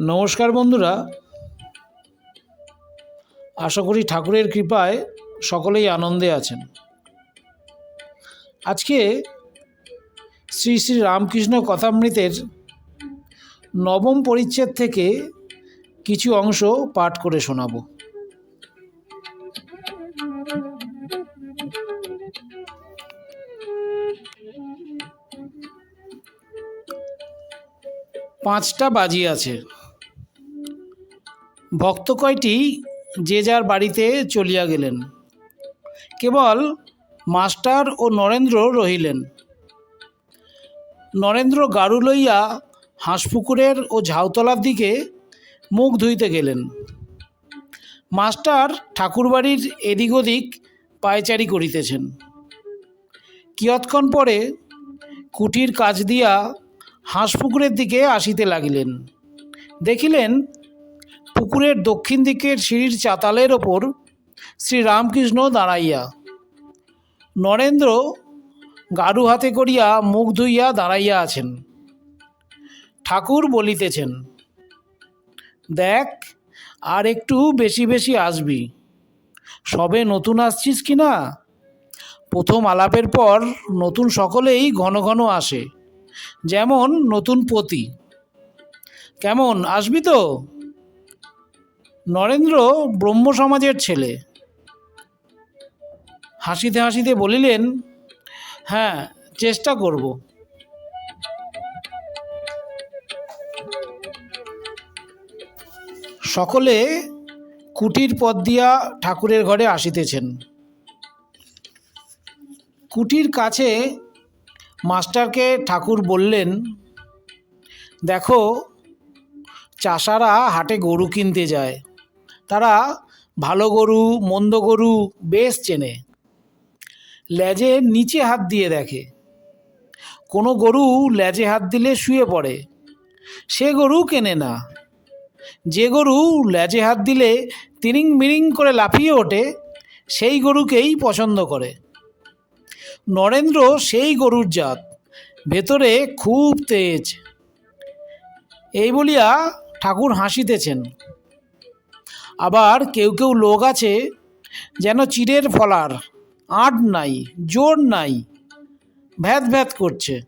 নমস্কার বন্ধুরা। আশা করি ঠাকুরের কৃপায় সকলেই আনন্দে আছেন। আজকে শ্রী শ্রী রামকৃষ্ণ কথামৃতের নবম পরিচ্ছেদ থেকে কিছু অংশ পাঠ করে শোনাব। পাঁচটা বাজিয়াছে ভক্ত কয়টি যে যার বাড়িতে চলিয়া গেলেন? কেবল মাস্টার ও নরেন্দ্র রহিলেন। নরেন্দ্র গাড়ু লইয়া হাঁসপুকুরের ও ঝাউতলার দিকে মুখ ধুইতে গেলেন। মাস্টার ঠাকুরবাড়ির এদিক ওদিক পায়চারি করিতেছেন। কিয়ৎক্ষণ পরে কুটির কাজ দিয়া হাঁসপুকুরের দিকে আসিতে লাগিলেন। দেখিলেন পুকুরের দক্ষিণ দিকের সিঁড়ির চাতালের ওপর শ্রীরামকৃষ্ণ দাঁড়াইয়া। নরেন্দ্র গাড়ু হাতে করিয়া মুখ ধুইয়া দাঁড়াইয়া আছেন। ঠাকুর বলিতেছেন, দেখ, আর একটু বেশি বেশি আসবি। সবে নতুন আসছিস কি না? প্রথম আলাপের পর নতুন সকলেই ঘন ঘন আসে। যেমন নতুন পতি। কেমন, আসবি তো? নরেন্দ্র ব্রহ্ম সমাজের ছেলে। হাসিতে হাসিতে বলিলেন হ্যাঁ চেষ্টা করব। সকলে কুটির পথ দিয়া ঠাকুরের ঘরে আসিতেছেন। কুটির কাছে মাস্টারকে ঠাকুর বললেন, দেখো, চাষারা হাটে গরু কিনতে যায়। তারা ভালো গরু, মন্দ গরু বেশ চেনে। লেজে নিচে হাত দিয়ে দেখে। কোনো গরু লেজে হাত দিলে শুয়ে পড়ে। সে গরু কেনে না। যে গরু লেজে হাত দিলে তিরিং মিরিং করে লাফিয়ে ওঠে, সেই গরুকেই পছন্দ করে। নরেন্দ্র সেই গরুর জাত, ভেতরে খুব তেজ। এই বলিয়া ঠাকুর হাসিতেছেন। আবার কেউ কেউ লোক আছে যেন চিড়ের ফলার, আট নাই, জোর নাই ভ্যাত ভ্যাত করছে।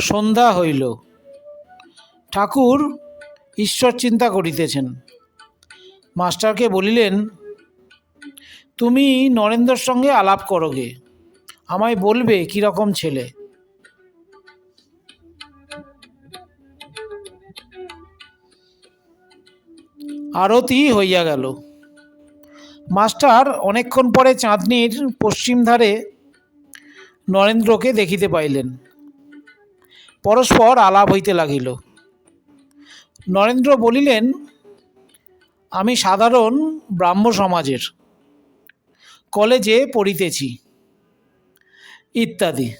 সন্ধ্যা হইল। ঠাকুর ঈশ্বর চিন্তা করিতেছেন। মাস্টারকে বলিলেন, তুমি নরেন্দ্রর সঙ্গে আলাপ করোগে। আমায় বলবে কীরকম ছেলে? আরতি হইয়া গেল। মাস্টার অনেকক্ষণ পরে চাঁদনির পশ্চিম ধারে নরেন্দ্রকে দেখিতে পাইলেন। পরস্পর আলাপ হইতে লাগিল। নরেন্দ্র বলিলেন, আমি সাধারণ ব্রাহ্ম সমাজের কলেজে পড়িতেছি। ইত্যাদি।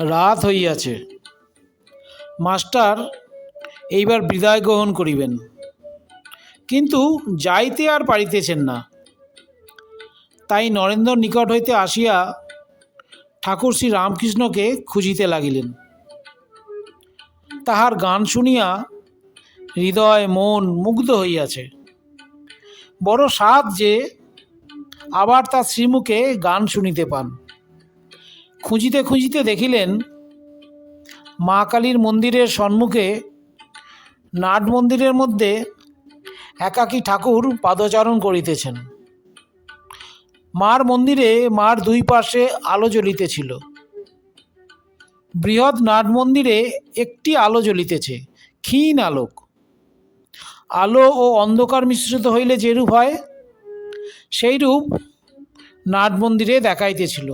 রাত হইয়াছে। মাস্টার এইবার বিদায় গ্রহণ করিবেন। কিন্তু যাইতে আর পারিতেছেন না। তাই নরেন্দ্র নিকট হইতে আসিয়া ঠাকুর শ্রী রামকৃষ্ণকে খুঁজিতে লাগিলেন। তাহার গান শুনিয়া হৃদয়, মন মুগ্ধ হইয়াছে। বড় সাধ যে আবার তার শ্রীমুখে গান শুনিতে পান। খুঁজিতে খুঁজিতে দেখিলেন, মা কালীর মন্দিরের সম্মুখে নাট মন্দিরের মধ্যে একাকী ঠাকুর পাদচারণ করিতেছেন। মার মন্দিরে মার দুই পাশে আলো জ্বলিতেছিল। বৃহৎ নাট মন্দিরে একটি আলো জ্বলিতেছে, ক্ষীণ আলোক। আলো ও অন্ধকার মিশ্রিত হইলে যেরূপ হয় সেইরূপ নাট মন্দিরে দেখাইতেছিল।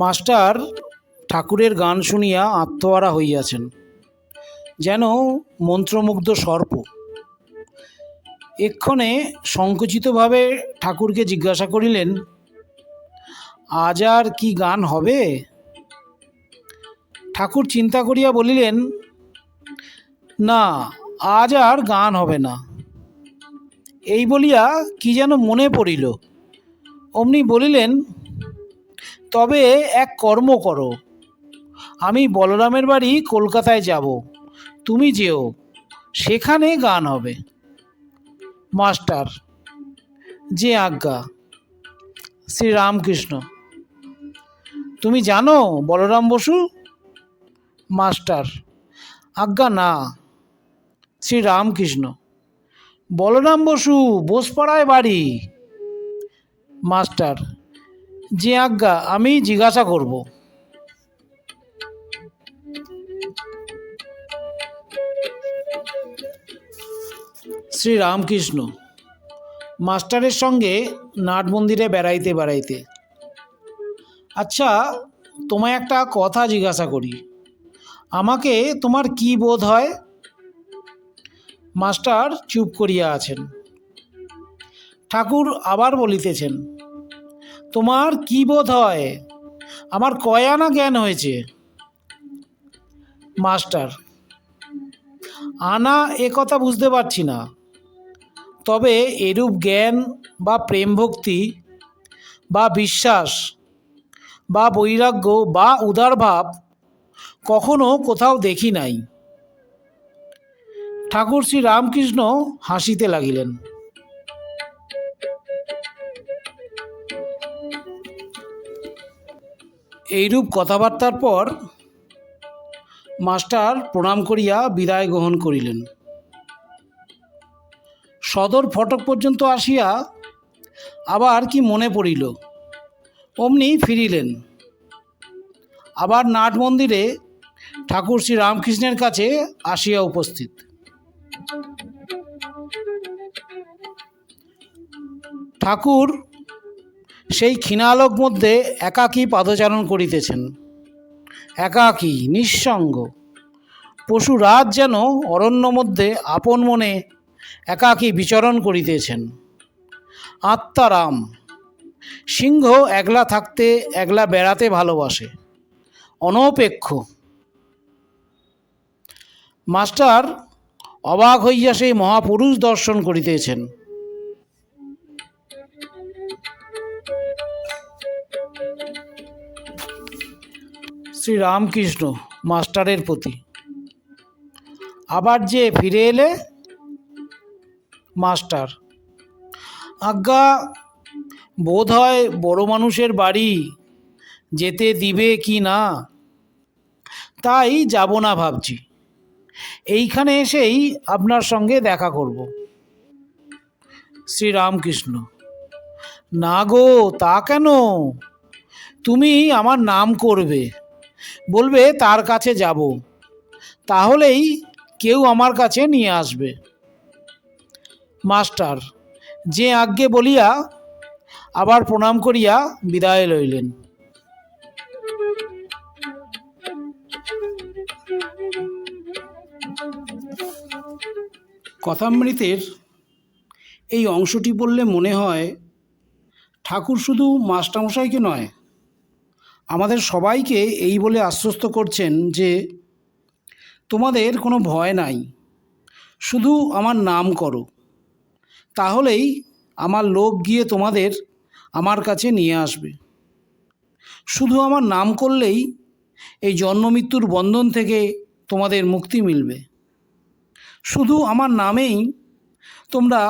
মাস্টার ঠাকুরের গান শুনিয়া আত্মহারা হইয়াছেন, যেন মন্ত্রমুগ্ধ সর্প। এক্ষণে সংকুচিতভাবে ঠাকুরকে জিজ্ঞাসা করিলেন, আজ আর কি গান হবে? ঠাকুর চিন্তা করিয়া বলিলেন, না, আজ আর গান হবে না। এই বলিয়া কি যেন মনে পড়িল। অমনি বলিলেন, তবে এক কর্ম করো। আমি বলরামের বাড়ি কলকাতায় যাব। তুমি যেও, সেখানে গান হবে। মাস্টার, যে আজ্ঞা। শ্রীরামকৃষ্ণ, তুমি জানো বলরাম বসু মাস্টার। আজ্ঞা, না। শ্রীরামকৃষ্ণ। বলরাম বসু, বোসপাড়ায় বাড়ি। মাস্টার জি আজ্ঞা, আমি জিজ্ঞাসা করব। শ্রী রামকৃষ্ণ মাস্টারের সঙ্গে নাট মন্দিরে বেড়াইতে বেড়াইতে আচ্ছা তোমায় একটা কথা জিজ্ঞাসা করি। আমাকে তোমার কি বোধ হয়? মাস্টার চুপ করিয়া আছেন। ঠাকুর আবার বলিতেছেন, তোমার কি বোধ হয়? আমার কয়ানা জ্ঞান হয়েছে? মাস্টার, আনা এ কথা বুঝতে পারছি না। তবে এরূপ জ্ঞান বা প্রেম ভক্তি বা বিশ্বাস বা বৈরাগ্য বা উদারভাব কখনো কোথাও দেখি নাই। ঠাকুর শ্রী রামকৃষ্ণ হাসিতে লাগিলেন। এইরূপ কথাবার্তার পর মাস্টার প্রণাম করিয়া বিদায় গ্রহণ করিলেন। সদর ফটক পর্যন্ত আসিয়া আবার কি মনে পড়িল, অমনি ফিরিলেন। আবার নাট মন্দিরে ঠাকুর শ্রী রামকৃষ্ণের কাছে আসিয়া উপস্থিত। ঠাকুর সেই ক্ষীণালোক মধ্যে একাকী পাদচারণ করিতেছেন। একাকী, নিঃসঙ্গ। পশু রাত যেন অরণ্য মধ্যে আপন মনে একাকী বিচরণ করিতেছেন। আত্মারাম, সিংহ একলা থাকতে, একলা বেড়াতে ভালোবাসে। অনপেক্ষ। মাস্টার অবাক হইয়া সেই মহাপুরুষ দর্শন করিতেছেন। শ্রী রামকৃষ্ণ মাস্টারের প্রতি। আবার যে ফিরে এলে মাস্টার। আজ্ঞা বোধ হয় বড় মানুষের বাড়ি যেতে দিবে কি না? তাই যাব না ভাবছি। এইখানে এসেই আপনার সঙ্গে দেখা করব। শ্রীরামকৃষ্ণ, না গো, তা কেন? তুমি আমার নাম করবে। বলবে, তার কাছে যাব। তাহলেই কেউ আমার কাছে নিয়ে আসবে। মাস্টার, যে আজ্ঞে বলিয়া আবার প্রণাম করিয়া বিদায় লইলেন। কথামৃতের এই অংশটি পড়লে মনে হয় ঠাকুর শুধু মাস্টারমশাইকে নয়, আমাদের সবাইকে এই বলে আশ্বস্ত করছেন যে তোমাদের কোনো ভয় নাই, শুধু আমার নাম করো। তাহলেই আমার লোক গিয়ে তোমাদের আমার কাছে নিয়ে আসবে। শুধু আমার নাম করলেই এই জন্মমৃত্যুর বন্ধন থেকে তোমাদের মুক্তি মিলবে। শুধু আমার নামেই তোমরা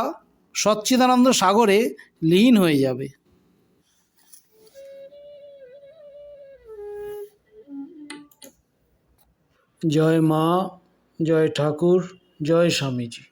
সচ্চিদানন্দ সাগরে লীন হয়ে যাবে। জয় মা, জয় ঠাকুর, জয় স্বামীজি।